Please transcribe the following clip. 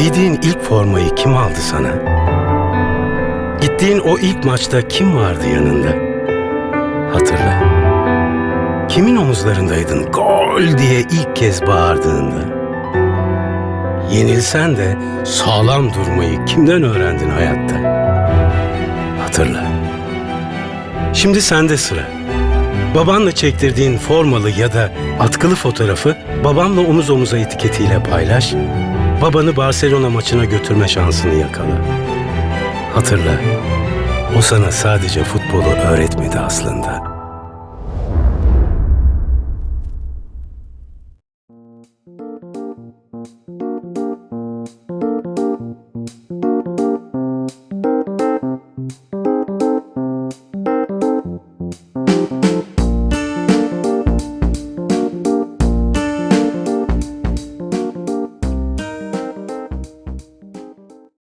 Giydiğin ilk formayı kim aldı sana? Gittiğin o ilk maçta kim vardı yanında? Hatırla. Kimin omuzlarındaydın gol diye ilk kez bağırdığında? Yenilsen de sağlam durmayı kimden öğrendin hayatta? Hatırla. Şimdi sende sıra. Babanla çektirdiğin formalı ya da atkılı fotoğrafı babamla omuz omuza etiketiyle paylaş. Babanı Barcelona maçına götürme şansını yakala. Hatırla. O sana sadece futbolu öğretmedi aslında.